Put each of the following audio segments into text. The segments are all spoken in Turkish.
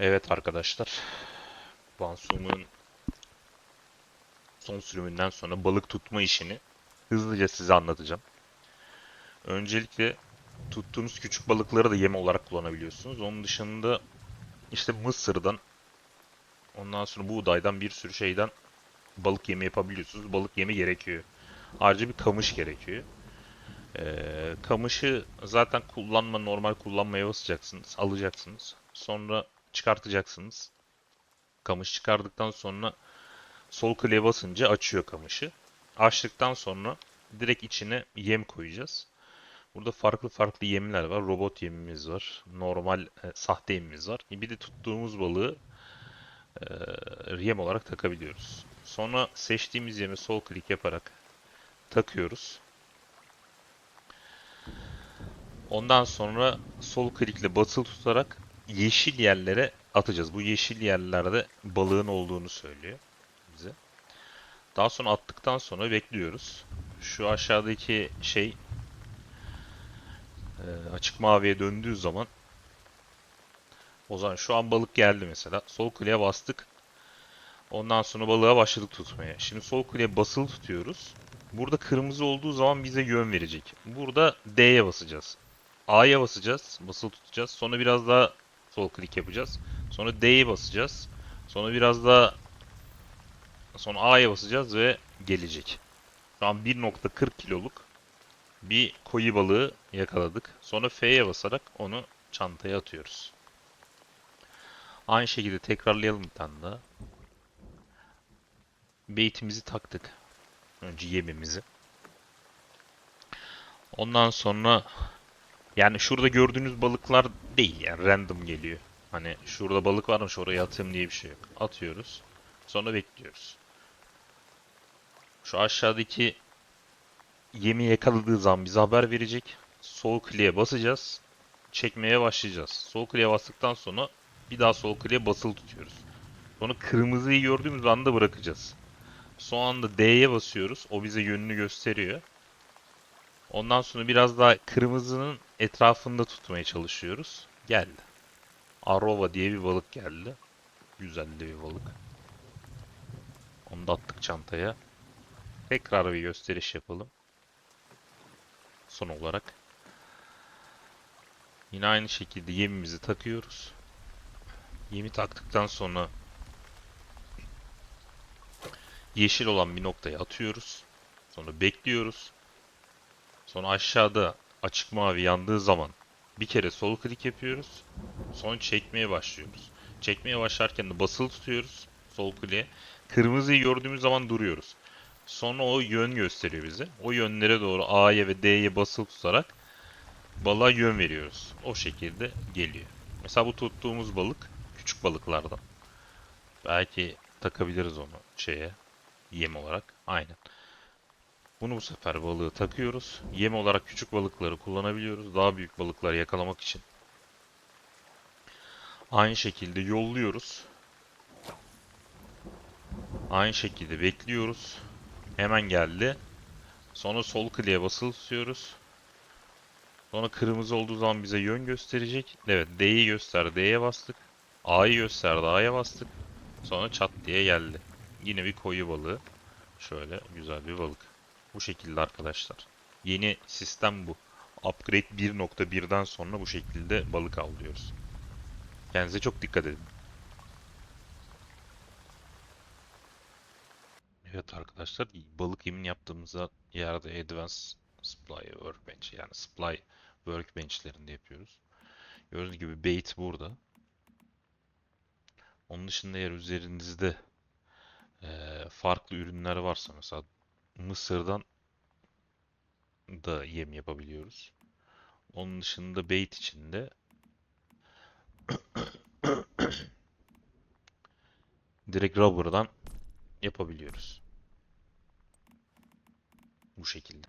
Evet arkadaşlar. Bansum'un son sürümünden sonra balık tutma işini hızlıca size anlatacağım. Öncelikle tuttuğunuz küçük balıkları da yem olarak kullanabiliyorsunuz. Onun dışında işte mısırdan ondan sonra buğdaydan bir sürü şeyden balık yemi yapabiliyorsunuz. Balık yemi gerekiyor. Ayrıca bir kamış gerekiyor. Ee, kamışı zaten kullanma normal kullanmaya basacaksınız, alacaksınız. Sonra çıkartacaksınız. Kamış çıkardıktan sonra sol kliğe basınca açıyor kamışı. Açtıktan sonra direkt içine yem koyacağız. Burada farklı farklı yemler var. Robot yemimiz var. Normal e, sahte yemimiz var. Bir de tuttuğumuz balığı e, yem olarak takabiliyoruz. Sonra seçtiğimiz yemi sol klik yaparak takıyoruz. Ondan sonra sol klikle basılı tutarak yeşil yerlere atacağız. Bu yeşil yerlerde balığın olduğunu söylüyor bize. Daha sonra attıktan sonra bekliyoruz. Şu aşağıdaki şey e, açık maviye döndüğü zaman o zaman şu an balık geldi mesela. Sol kliğe bastık. Ondan sonra balığa başladık tutmaya. Şimdi sol kliğe basılı tutuyoruz. Burada kırmızı olduğu zaman bize yön verecek. Burada D'ye basacağız. A'ya basacağız. Basılı tutacağız. Sonra biraz daha sol klik yapacağız. Sonra D'ye basacağız. Sonra biraz daha sonra A'ya basacağız ve gelecek. Şu an 1.40 kiloluk bir koyu balığı yakaladık. Sonra F'ye basarak onu çantaya atıyoruz. Aynı şekilde tekrarlayalım bir tane daha. Baitimizi taktık. Önce yemimizi. Ondan sonra yani şurada gördüğünüz balıklar değil yani random geliyor. Hani şurada balık varmış oraya atayım diye bir şey yok. Atıyoruz. Sonra bekliyoruz. Şu aşağıdaki yemi yakaladığı zaman bize haber verecek. Sol kliğe basacağız. Çekmeye başlayacağız. Sol kliğe bastıktan sonra bir daha sol kliğe basılı tutuyoruz. Sonra kırmızıyı gördüğümüz anda bırakacağız. Son anda D'ye basıyoruz. O bize yönünü gösteriyor. Ondan sonra biraz daha kırmızının etrafında tutmaya çalışıyoruz. Geldi. Arova diye bir balık geldi. Güzel bir balık. Onu da attık çantaya. Tekrar bir gösteriş yapalım. Son olarak. Yine aynı şekilde yemimizi takıyoruz. Yemi taktıktan sonra yeşil olan bir noktaya atıyoruz. Sonra bekliyoruz. Sonra aşağıda açık mavi yandığı zaman bir kere sol klik yapıyoruz. Sonra çekmeye başlıyoruz. Çekmeye başlarken de basılı tutuyoruz sol kliğe. Kırmızıyı gördüğümüz zaman duruyoruz. Sonra o yön gösteriyor bize. O yönlere doğru A'ya ve D'ye basılı tutarak balığa yön veriyoruz. O şekilde geliyor. Mesela bu tuttuğumuz balık küçük balıklardan. Belki takabiliriz onu şeye yem olarak. Aynen. Bunu bu sefer balığı takıyoruz. Yem olarak küçük balıkları kullanabiliyoruz. Daha büyük balıkları yakalamak için. Aynı şekilde yolluyoruz. Aynı şekilde bekliyoruz. Hemen geldi. Sonra sol kliğe basılı tutuyoruz. Sonra kırmızı olduğu zaman bize yön gösterecek. Evet D'yi göster D'ye bastık. A'yı gösterdi A'ya bastık. Sonra çat diye geldi. Yine bir koyu balığı. Şöyle güzel bir balık. Bu şekilde arkadaşlar. Yeni sistem bu. Upgrade 1.1'den sonra bu şekilde balık avlıyoruz. Kendinize çok dikkat edin. Evet arkadaşlar balık yemin yaptığımızda yerde Advanced Supply Workbench yani Supply Workbench'lerinde yapıyoruz. Gördüğünüz gibi bait burada. Onun dışında eğer üzerinizde eee, farklı ürünler varsa mesela Mısır'dan da yem yapabiliyoruz. Onun dışında bait içinde direkt rubber'dan yapabiliyoruz. Bu şekilde.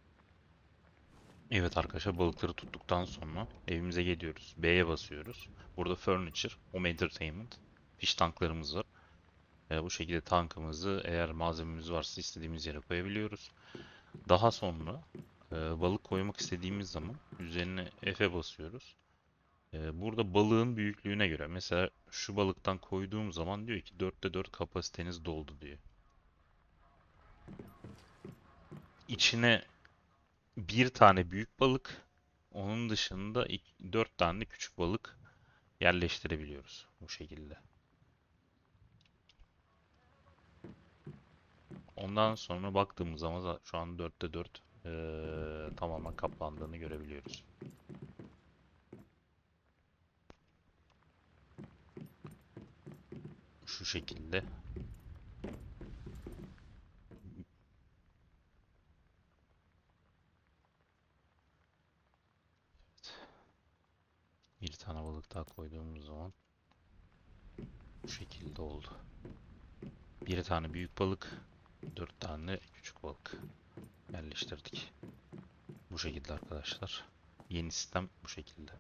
Evet arkadaşlar balıkları tuttuktan sonra evimize geliyoruz. B'ye basıyoruz. Burada furniture, home entertainment, fish tanklarımız var. Ee, bu şekilde tankımızı eğer malzememiz varsa istediğimiz yere koyabiliyoruz. Daha sonra e, balık koymak istediğimiz zaman üzerine F'e basıyoruz. Ee, burada balığın büyüklüğüne göre mesela şu balıktan koyduğum zaman diyor ki 4'te 4 kapasiteniz doldu diyor. İçine bir tane büyük balık, onun dışında 4 tane küçük balık yerleştirebiliyoruz bu şekilde. Ondan sonra baktığımız zaman za- şu an 4'te 4 eee, tamamen kaplandığını görebiliyoruz. Şu şekilde. Bir tane balık daha koyduğumuz zaman bu şekilde oldu. Bir tane büyük balık, dört tane küçük balık yerleştirdik. Bu şekilde arkadaşlar. Yeni sistem bu şekilde.